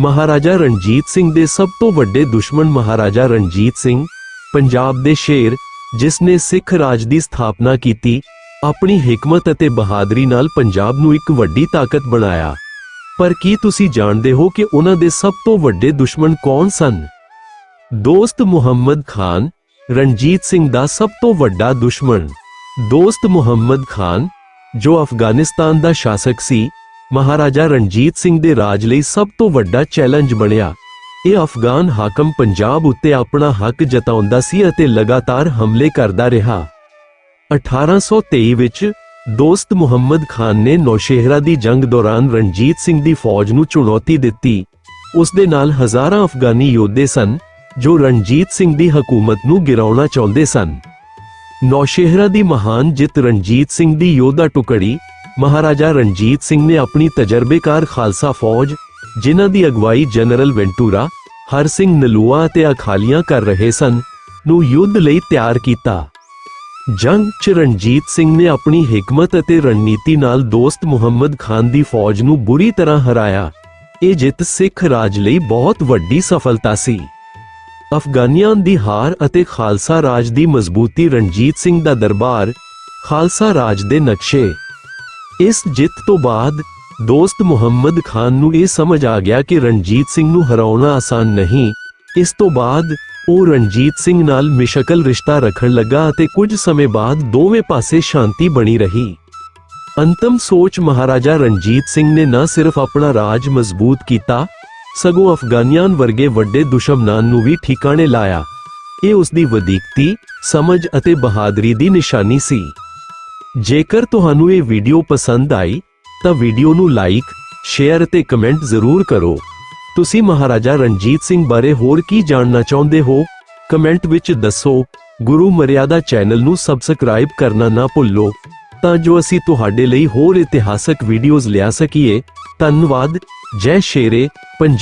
ਮਹਾਰਾਜਾ ਰਣਜੀਤ ਸਿੰਘ ਦੇ ਸਭ ਤੋਂ ਵੱਡੇ ਦੁਸ਼ਮਣ ਮਹਾਰਾਜਾ ਰਣਜੀਤ ਸਿੰਘ, ਪੰਜਾਬ ਦੇ ਸ਼ੇਰ, ਜਿਸ ਨੇ ਸਿੱਖ ਰਾਜ ਦੀ ਸਥਾਪਨਾ ਕੀਤੀ, ਆਪਣੀ ਹਕਮਤ ਅਤੇ ਬਹਾਦਰੀ ਨਾਲ ਪੰਜਾਬ ਨੂੰ ਇੱਕ ਵੱਡੀ ਤਾਕਤ ਬਣਾਇਆ। ਪਰ ਕੀ ਤੁਸੀਂ ਜਾਣਦੇ ਹੋ ਕਿ ਉਹਨਾਂ ਦੇ ਸਭ ਤੋਂ ਵੱਡੇ ਦੁਸ਼ਮਣ ਕੌਣ ਸਨ? ਦੋਸਤ ਮੁਹੰਮਦ ਖਾਨ, ਰਣਜੀਤ ਸਿੰਘ ਦਾ ਸਭ ਤੋਂ ਵੱਡਾ ਦੁਸ਼ਮਣ। ਦੋਸਤ ਮੁਹੰਮਦ ਖਾਨ, ਜੋ ਅਫਗਾਨਿਸਤਾਨ ਦਾ ਸ਼ਾਸਕ ਸੀ ਮਹਾਰਾਜਾ ਰਣਜੀਤ ਸਿੰਘ ਦੇ ਰਾਜ ਲਈ ਸਭ ਤੋਂ ਵੱਡਾ ਚੈਲੰਜ ਬਣਿਆ। ਇਹ ਅਫਗਾਨ ਹਾਕਮ ਪੰਜਾਬ ਉੱਤੇ ਆਪਣਾ ਹੱਕ ਜਤਾਉਂਦਾ ਸੀ ਅਤੇ ਲਗਾਤਾਰ ਹਮਲੇ ਕਰਦਾ ਰਿਹਾ। 1823 ਵਿੱਚ ਦੋਸਤ ਮੁਹੰਮਦ ਖਾਨ ਨੇ ਨੌਸ਼ਹਿਰਾ ਦੀ ਜੰਗ ਦੌਰਾਨ ਰਣਜੀਤ ਸਿੰਘ ਦੀ ਫੌਜ ਨੂੰ ਚੁਣੌਤੀ ਦਿੱਤੀ। ਉਸ ਦੇ ਨਾਲ ਹਜ਼ਾਰਾਂ ਅਫਗਾਨੀ ਯੋਧੇ ਸਨ, ਜੋ ਰਣਜੀਤ ਸਿੰਘ ਦੀ ਹਕੂਮਤ ਨੂੰ ਗਿਰਾਉਣਾ ਚਾਹੁੰਦੇ ਸਨ। ਨੌਸ਼ਹਿਰਾ ਦੀ ਮਹਾਨ ਜਿੱਤ ਰਣਜੀਤ ਸਿੰਘ ਦੀ ਯੋਧਾ ਟੁਕੜੀ ਮਹਾਰਾਜਾ ਰਣਜੀਤ ਸਿੰਘ ਨੇ ਆਪਣੀ ਤਜਰਬੇਕਾਰ ਖਾਲਸਾ ਫੌਜ, ਜਿਨ੍ਹਾਂ ਦੀ ਅਗਵਾਈ ਜਨਰਲ ਵੈਂਟੂਰਾ, ਹਰ ਸਿੰਘ ਨਲੂਆ ਅਤੇ ਅਖਾਲੀਆਂ ਕਰ ਰਹੇ ਸਨ, ਨੂੰ ਯੁੱਧ ਲਈ ਤਿਆਰ ਕੀਤਾ। ਜੰਗ 'ਚ ਰਣਜੀਤ ਸਿੰਘ ਨੇ ਆਪਣੀ ਹਕਮਤ ਅਤੇ ਰਣਨੀਤੀ ਨਾਲ ਦੋਸਤ ਮੁਹੰਮਦ ਖਾਨ ਦੀ ਫੌਜ ਨੂੰ ਬੁਰੀ ਤਰ੍ਹਾਂ ਹਰਾਇਆ। ਇਹ ਜਿੱਤ ਸਿੱਖ ਰਾਜ ਲਈ ਬਹੁਤ ਵੱਡੀ ਸਫਲਤਾ ਸੀ। ਅਫਗਾਨੀਆਂ ਦੀ ਹਾਰ ਅਤੇ ਖਾਲਸਾ ਰਾਜ ਦੀ ਮਜ਼ਬੂਤੀ ਰਣਜੀਤ ਸਿੰਘ ਦਾ ਦਰਬਾਰ, ਖਾਲਸਾ ਰਾਜ ਦੇ ਨਕਸ਼ੇ ਇਸ ਜਿੱਤ ਤੋਂ ਬਾਅਦ ਦੋਸਤ ਮੁਹੰਮਦ ਖਾਨ ਨੂੰ ਇਹ ਸਮਝ ਆ ਗਿਆ ਕਿ ਰਣਜੀਤ ਸਿੰਘ ਨੂੰ ਹਰਾਉਣਾ ਆਸਾਨ ਨਹੀਂ। ਇਸ ਤੋਂ ਬਾਅਦ ਉਹ ਰਣਜੀਤ ਸਿੰਘ ਨਾਲ ਮਿਸ਼ਕਲ ਰਿਸ਼ਤਾ ਰੱਖਣ ਲੱਗਾ ਅਤੇ ਕੁਝ ਸਮੇਂ ਬਾਅਦ ਦੋਵੇਂ ਪਾਸੇ ਸ਼ਾਂਤੀ ਬਣੀ ਰਹੀ। ਅੰਤਮ ਸੋਚ ਮਹਾਰਾਜਾ ਰਣਜੀਤ ਸਿੰਘ ਨੇ ਨਾ ਸਿਰਫ ਆਪਣਾ ਰਾਜ ਮਜ਼ਬੂਤ ਕੀਤਾ, ਸਗੋਂ ਅਫਗਾਨੀਆਂ ਵਰਗੇ ਵੱਡੇ ਦੁਸ਼ਮਣਾਂ ਨੂੰ ਵੀ ਠਿਕਾਣੇ ਲਾਇਆ। ਇਹ ਉਸ ਦੀ ਵਧੀਕਤੀ, ਸਮਝ ਅਤੇ ਬਹਾਦਰੀ ਦੀ ਨਿਸ਼ਾਨੀ ਸੀ। ਜੇਕਰ ਤੁਹਾਨੂੰ ਇਹ ਵੀਡੀਓ ਪਸੰਦ ਆਈ, ਤਾਂ ਵੀਡੀਓ ਨੂੰ ਲਾਈਕ ਸ਼ੇਅਰ ਅਤੇ ਕਮੈਂਟ ਜ਼ਰੂਰ ਕਰੋ। ਤੁਸੀਂ ਮਹਾਰਾਜਾ ਰਣਜੀਤ ਸਿੰਘ ਬਾਰੇ ਹੋਰ ਕੀ ਜਾਣਨਾ ਚਾਹੁੰਦੇ ਹੋ? ਕਮੈਂਟ ਵਿੱਚ ਦੱਸੋ। ਗੁਰੂ ਮਰਿਆਦਾ ਚੈਨਲ ਨੂੰ ਸਬਸਕ੍ਰਾਈਬ ਕਰਨਾ ਨਾ ਭੁੱਲੋ। ਤਾਂ ਜੋ ਅਸੀਂ ਤੁਹਾਡੇ ਲਈ ਹੋਰ ਇਤਿਹਾਸਕ ਵੀਡੀਓਜ਼ ਲਿਆ ਸਕੀਏ। ਧੰਨਵਾਦ। ਜੈ ਸ਼ੇਰੇ, ਪੰਜਾਬ।